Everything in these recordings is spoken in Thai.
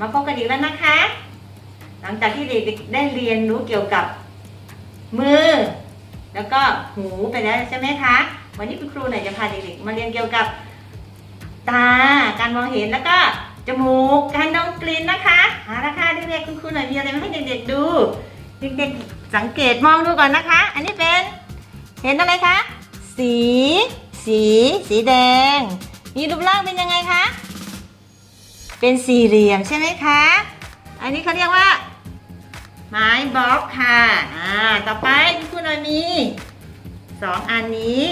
มาพบกันอีกแล้วนะคะ หลังจากที่เด็กๆได้เรียนรู้เกี่ยวกับมือ แล้วก็หูไปแล้วใช่ไหมคะ วันนี้คุณครูเนี่ยจะพาเด็กๆมาเรียนเกี่ยวกับตา การมองเห็นแล้วก็จมูก การดมกลิ่นนะคะเอาละค่ะเด็กๆคุณครูหน่อยมีอะไรมาให้เด็กๆดู เด็กๆสังเกตมองดูก่อนนะคะ อันนี้เป็นเห็นอะไรคะ สี สี สีแดง มีรูปร่างเป็นยังไงคะ เป็นสี่เหลี่ยมใช่ไหมคะ อันนี้เขาเรียกว่า ไม้บล็อกค่ะอ่าต่อไปคุณครูหน่อยมีสองอันนี้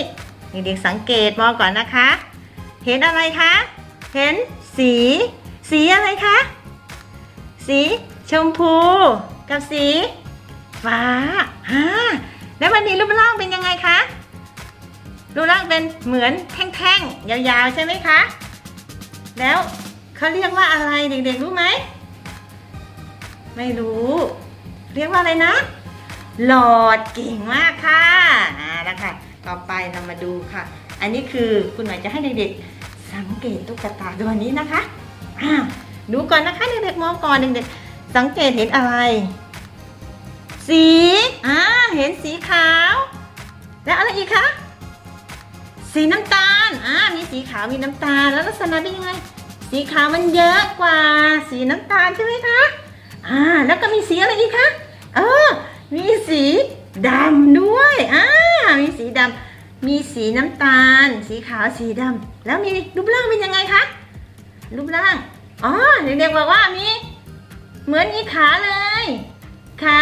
เด็กๆสังเกตมองก่อนนะคะ เห็นอะไรคะ เห็นสี สีอะไรคะ สีชมพูกับสีฟ้าฮ่าแล้วมันมีรูปร่างเป็นยังไงคะรูปร่างเป็นเหมือนแท่งๆ ยาวๆ ใช่ไหมคะ แล้ว เขาเรียกว่าอะไรเด็กๆรู้ไหม ไม่รู้ เรียกว่าอะไรนะ หลอดเก่งมากค่ะอ่าแล้วค่ะ ต่อไปเรามาดูค่ะ อันนี้คือคุณหมายจะให้เด็กๆสังเกตตุ๊กตาตัวนี้นะคะอ่าดูก่อนนะคะเด็กๆมองก่อนเด็กๆสังเกตเห็นอะไร สีอ่าเห็นสีขาว แล้วอะไรอีกคะสีน้ำตาลอ่ามีสีขาวมีน้ำตาลแล้วลักษณะเป็นยังไง สีขาวมันเยอะกว่า สีน้ำตาลใช่ไหมคะ อ่า แล้วก็มีสีอะไรอีกคะ เออ มีสีดำด้วย อ่า มีสีดำ มีสีน้ำตาล สีขาว สีดำ แล้วมีรูปร่างเป็นยังไงคะ รูปร่าง อ๋อ เด็กๆบอกว่ามี เหมือนมีขาเลย ขา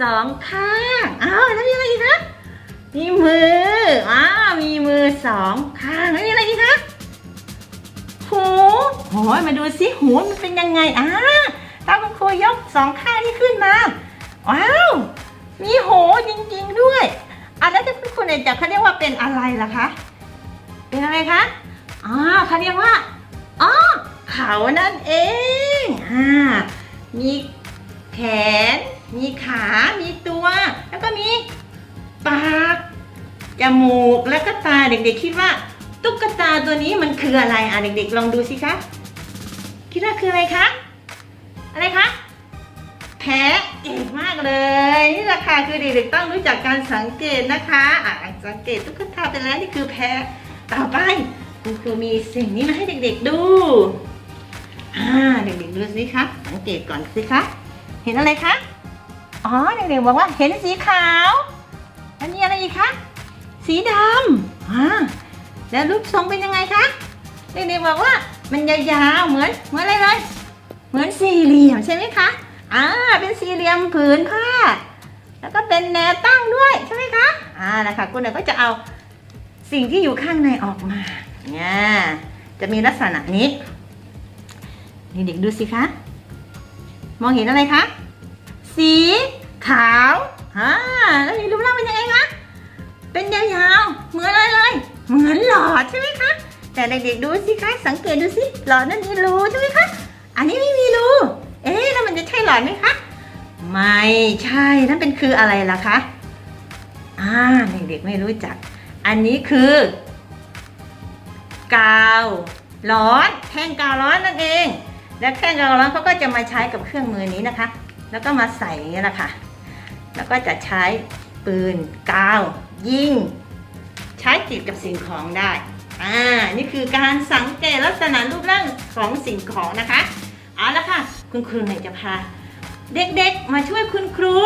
สองข้าง อ้าว แล้วมีอะไรอีกคะ มีมือ อ้าว มีมือสองข้าง แล้วมีอะไรอีกคะ หูโหยมาดูสิหูมันเป็นยังไงอ่าถ้าคุณครูยกสองข้างนี่ขึ้นมา ว้าว มีหูจริงๆด้วยอะแล้วถ้าคุณครูเนี่ยจะเขาเรียกว่าเป็นอะไรล่ะคะ เป็นอะไรคะอ๋อเขาเรียกว่าอ๋อเขานั่นเองอ่ามีแขน มีขา มีตัว แล้วก็มีปาก จมูก แล้วก็ตา เด็กๆคิดว่า ตุ๊กตาตัวนี้มันคืออะไรอะเด็กๆ ลองดูสิคะ คิดว่าคืออะไรคะ อะไรคะ แพ้เก่งมากเลย นี่แหละค่ะคือเด็กๆต้องรู้จักการสังเกตนะคะอะสังเกตตุ๊กตาไปแล้วนี่คือแพ้ต่อไปคุณครูมีสิ่งนี้มาให้เด็กๆดูอ่าเด็กๆดูสิคะสังเกตก่อนสิคะเห็นอะไรคะอ๋อเด็กๆบอกว่าเห็นสีขาวแล้วมีอะไรอีกคะสีดำอ่า แล้วรูปทรงเป็นยังไงคะเด็กๆบอกว่ามันยาวๆเหมือนเหมือนอะไรเลย เหมือนสี่เหลี่ยมใช่ไหมคะอ่าเป็นสี่เหลี่ยมผืนผ้า แล้วก็เป็นแนวตั้งด้วยใช่ไหมคะอ่านะคะคุณเนี่ยก็จะเอาสิ่งที่อยู่ข้างในออกมาเนี่ยจะมีลักษณะนี้นี่เด็กดูสิคะมองเห็นอะไรคะสีขาวอ่าแล้วมีรูปร่างเป็นยังไงคะเป็นยาวๆเหมือนอะไรเลย เหมือนหลอดใช่ไหมคะ แต่เด็กๆดูสิคะสังเกตดูสิหลอดนั้นมีรูใช่ไหมคะ อันนี้ไม่มีรูเอ๊ะแล้วมันจะใช่หลอดไหมคะ ไม่ใช่นั่นเป็นคืออะไรล่ะคะอ่าเด็กๆไม่รู้จัก อันนี้คือกาวร้อนแท่งกาวร้อนนั่นเอง และแท่งกาวร้อนเขาก็จะมาใช้กับเครื่องมือนี้นะคะ แล้วก็มาใส่อย่างนี้แหละค่ะ แล้วก็จะใช้ปืนกาวยิง ช้ติดกับสิ่งของได้ อ่า นี่คือการสังเกตลักษณะรูปร่างของสิ่งของนะคะ เอาละค่ะ คุณครูไหนจะพา เด็กๆ มาช่วยคุณครู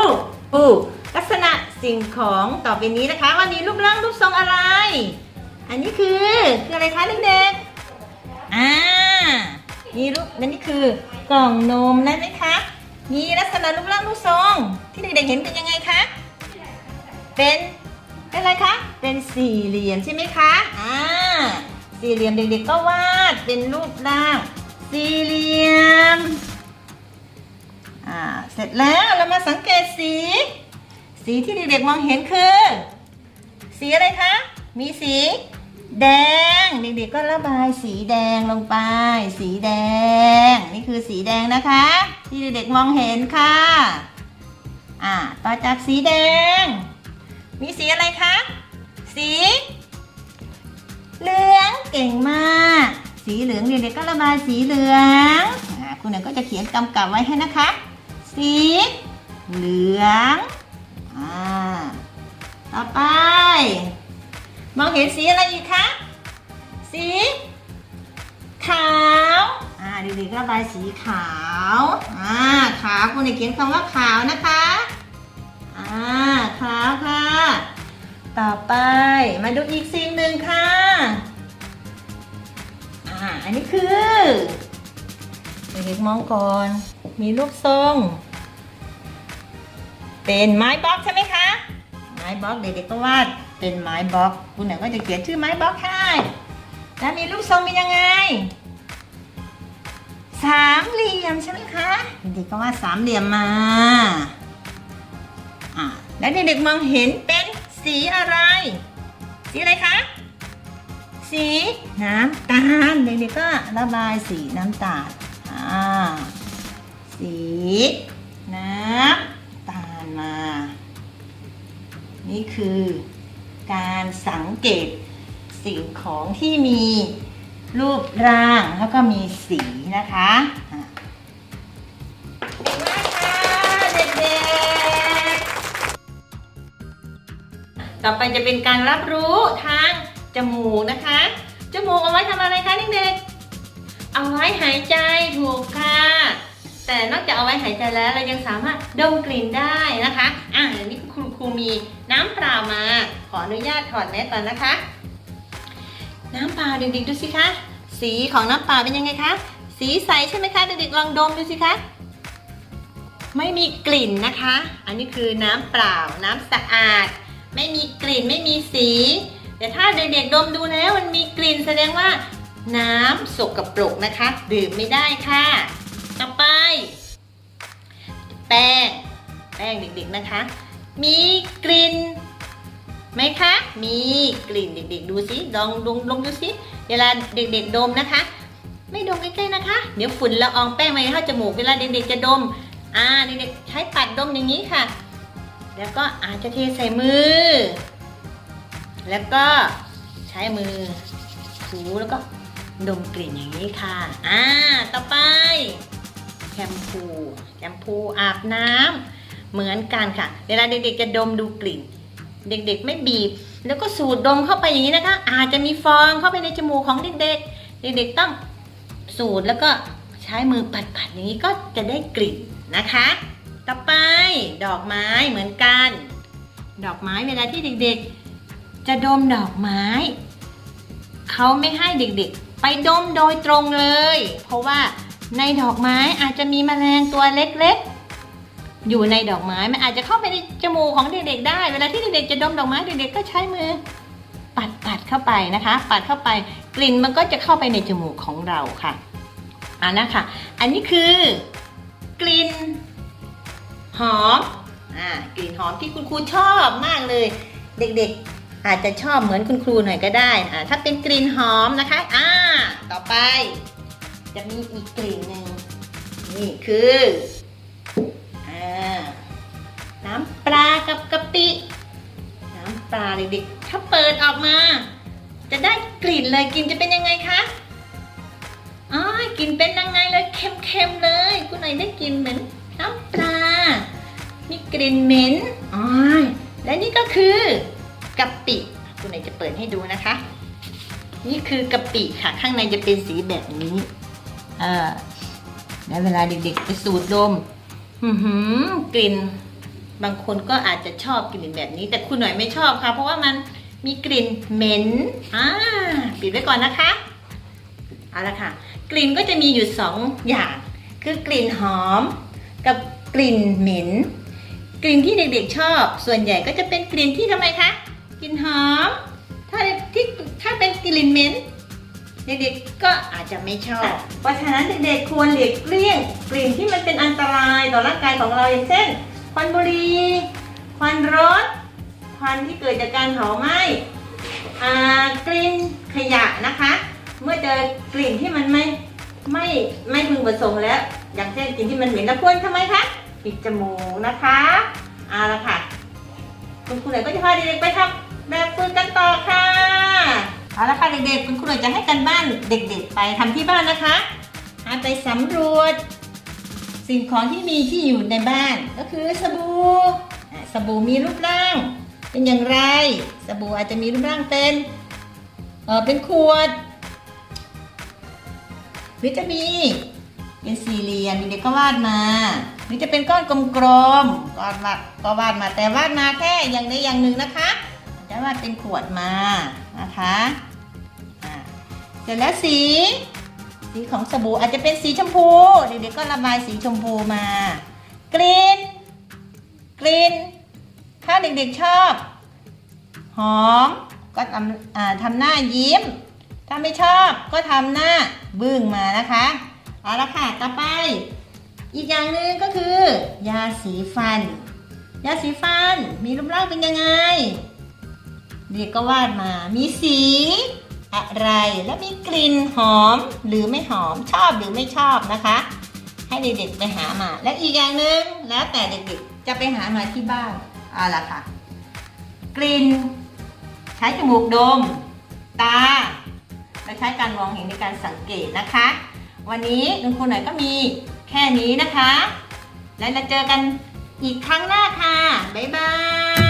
ดูลักษณะสิ่งของต่อไปนี้นะคะ ว่ามีรูปร่างรูปทรงอะไร อันนี้คือคืออะไรคะเด็กๆ อ่า มีรูปนั่นนี่คือกล่องนมได้ไหมคะ มีลักษณะรูปร่างรูปทรง ที่เด็กๆเห็นเป็นยังไงคะ เป็น เป็นอะไรคะ เป็นสี่เหลี่ยมใช่ไหมคะอ่าสี่เหลี่ยมเด็กๆก็วาดเป็นรูปร่าง สี่เหลี่ยมอ่าเสร็จแล้วเรามาสังเกตสี สีที่เด็กๆมองเห็นคือ สีอะไรคะ มีสีแดงเด็กๆก็ระบายสีแดงลงไป สีแดง นี่คือสีแดงนะคะ ที่เด็กๆมองเห็นค่ะ อ่าต่อจากสีแดง มีสีอะไรคะ สี เหลืองเก่งมาก สีเหลืองเด็กๆก็ระบายสีเหลืองอคุณคุณหน่อยก็จะเขียนกำกับไว้ให้นะคะ สีเหลืองอ่าต่อไป มองเห็นสีอะไรอีกคะ สีขาวอ่าเด็กๆระบายสีขาวอ่าขาวคุณเด็กเขียนคำว่าขาวนะคะอ่าขาวค่ะ ต่อไปมาดูอีกสิ่งหนึ่งค่ะ อ่า อันนี้คือเด็กมองก่อน มีรูปทรง เป็นไม้บล็อกใช่ไหมคะ ไม้บล็อกเด็กๆก็วาดเป็นไม้บล็อก คุณหนก็จะเขียนชื่อไม้บล็อกให้แล้วมีรูปทรงเป็นยังไง สามเหลี่ยมใช่ไหมคะ เด็กๆก็วาดสามเหลี่ยมมา อ่า แล้วเด็กๆมองเห็นเป็น สีอะไร สีอะไรคะ สีน้ำตาลเด็กๆก็ระบายสีน้ำตาลอ่าสีน้ำตาลมา นี่คือการสังเกตสิ่งของที่มีรูปร่างแล้วก็มีสีนะคะ ต่อไปจะเป็นการรับรู้ทางจมูกนะคะ จมูกเอาไว้ทำอะไรคะเด็กๆ เอาไว้หายใจถูกค่ะ แต่นอกจากเอาไว้หายใจแล้วเรายังสามารถดมกลิ่นได้นะคะ อ่าเดี๋ยวนี้คุณครูมีน้ำเปล่ามา ขออนุญาตถอดแมสก่อนนะคะ น้ำเปล่าเด็กๆดูสิคะ สีของน้ำเปล่าเป็นยังไงคะ สีใสใช่ไหมคะเด็กๆลองดมดูสิคะไม่มีกลิ่นนะคะ อันนี้คือน้ำเปล่า น้ำสะอาด ไม่มีกลิ่นไม่มีสี แต่ถ้าเด็กๆดมดูแล้วมันมีกลิ่นแสดงว่า น้ำสกปรกนะคะ ดื่มไม่ได้ค่ะ ต่อไป แป้ง แป้งเด็กๆนะคะ มีกลิ่นไหมคะ มีกลิ่นเด็กๆ ดูสิลองลงลงดูสิเวลาเด็กๆดมนะคะ ไม่ดมใกล้ๆนะคะ เดี๋ยวฝุ่นละอองแป้งมาเข้าจมูกเวลาเด็กๆจะดม อ่าเด็กๆใช้ปัดดมอย่างนี้ค่ะ แล้วก็อาจจะเทใส่มือ แล้วก็ใช้มือถูแล้วก็ดมกลิ่นอย่างนี้ค่ะ อ่า ต่อไปแชมพูแชมพูอาบน้ำเหมือนกันค่ะ เวลาเด็กๆจะดมดูกลิ่น เด็กๆไม่บีบ แล้วก็สูดดมเข้าไปอย่างนี้นะคะ อาจจะมีฟองเข้าไปในจมูกของเด็กๆ เด็กๆต้องสูดแล้วก็ใช้มือปัดๆอย่างนี้ก็จะได้กลิ่นนะคะ ต่อไปดอกไม้เหมือนกัน ดอกไม้เวลาที่เด็กๆ จะดมดอกไม้ เขาไม่ให้เด็กๆ ไปดมโดยตรงเลย เพราะว่าในดอกไม้อาจจะมีแมลงตัวเล็กๆ อยู่ในดอกไม้มันอาจจะเข้าไปในจมูกของเด็กๆ ได้ เวลาที่เด็กๆจะดมดอกไม้เด็กๆ ก็ใช้มือ ปัดปัดเข้าไปนะคะ ปัดเข้าไปกลิ่นมันก็จะเข้าไปในจมูกของเราค่ะอ่านะคะอันนี้คือกลิ่น หอมอ่ากลิ่นหอมที่คุณครูชอบมากเลย เด็กๆ อาจจะชอบเหมือนคุณครูหน่อยก็ได้อ่าถ้าเป็นกลิ่นหอมนะคะอ่าต่อไป จะมีอีกกลิ่นหนึ่งนี่คืออ่าน้ำปลากับกะปิน้ำปลาเด็กๆถ้าเปิดออกมา จะได้กลิ่นเลยกลิ่นจะเป็นยังไงคะอ๋อกลิ่นเป็นยังไงเลยเค็มๆเลย คุณหน่อยได้กลิ่นเหมือนน้ำปลา กลิ่นเหม็นอ๋อและนี่ก็คือกะปิคุณหนจะเปิดให้ดูนะคะ นี่คือกะปิค่ะ ข้างในจะเป็นสีแบบนี้เออแล้วเวลาเด็กๆไปสูดดมหืมกลิ่น บางคนก็อาจจะชอบกลิ่นแบบนี้ แต่คุณหน่อยไม่ชอบค่ะ เพราะว่ามันมีกลิ่นเหม็นอ่าปิดไว้ก่อนนะคะเอาละค่ะ กลิ่นก็จะมีอยู่สองอย่าง คือกลิ่นหอม กับกลิ่นเหม็น กลิ่นที่เด็กๆชอบ ส่วนใหญ่ก็จะเป็นกลิ่นที่ทำไมคะ กลิ่นหอม ถ้าที่ถ้าเป็นกลิ่นเหม็นเด็กๆก็อาจจะไม่ชอบ เพราะฉะนั้นเด็กๆควรหลีกเลี่ยง กลิ่นที่มันเป็นอันตรายต่อร่างกายของเราอย่างเช่น ควันบุหรี่ ควันรถ ควันที่เกิดจากการเผาไหม้กลิ่นขยะนะคะ เมื่อเจอกลิ่นที่มันไม่ไม่ไม่พึงประสงค์แล้ว อย่างเช่นกลิ่นที่มันเหม็นแล้วควรทำไมคะ ปิดจมูกนะคะเอาละค่ะ คุณครูหน่อยก็จะพาเด็กๆไปทำแบบฝึกกันต่อค่ะเอาละค่ะเด็กๆ คุณครูหน่อยจะให้กันบ้านเด็ก ๆ ไปทำที่บ้านนะคะให้ไปสำรวจ สิ่งของที่มีที่อยู่ในบ้าน ก็คือสบู่สบู่มีรูปร่าง เป็นอย่างไร สบู่อาจจะมีรูปร่างเป็นเออเป็นขวดหรือจะมีเป็นสี่เหลี่ยมเด็กๆก็วาดมา หรือจะเป็นก้อนกลมๆก้อนวาดก็วาดมาแต่วาดมาแค่อย่างใดอย่างหนึ่งนะคะจะวาดเป็นขวดมานะคะเสร็จแล้วสีสีของสบู่อาจจะเป็นสีชมพูเด็กๆก็ระบายสีชมพูมากลิ่นกลิ่นถ้าเด็กๆชอบ หอมก็ทำทำหน้ายิ้ม ถ้าไม่ชอบก็ทำหน้าบึ้งมานะคะเอาละค่ะต่อไป อีกอย่างหนึ่งก็คือ ยาสีฟัน ยาสีฟันมีรูปร่างเป็นยังไงเด็กก็วาดมา มีสี อะไร และมีกลิ่นหอมหรือไม่หอมชอบหรือไม่ชอบนะคะ ให้เด็กๆไปหามา และอีกอย่างหนึ่งแล้วแต่เด็กๆจะไปหามาที่บ้านเอาล่ะค่ะ กลิ่น ใช้จมูกดม ตาและใช้การมองเห็นในการสังเกตนะคะ วันนี้คุณครูหน่อยก็มี แค่นี้นะคะ แล้วเราเจอกันอีกครั้งหน้าค่ะ บ๊ายบาย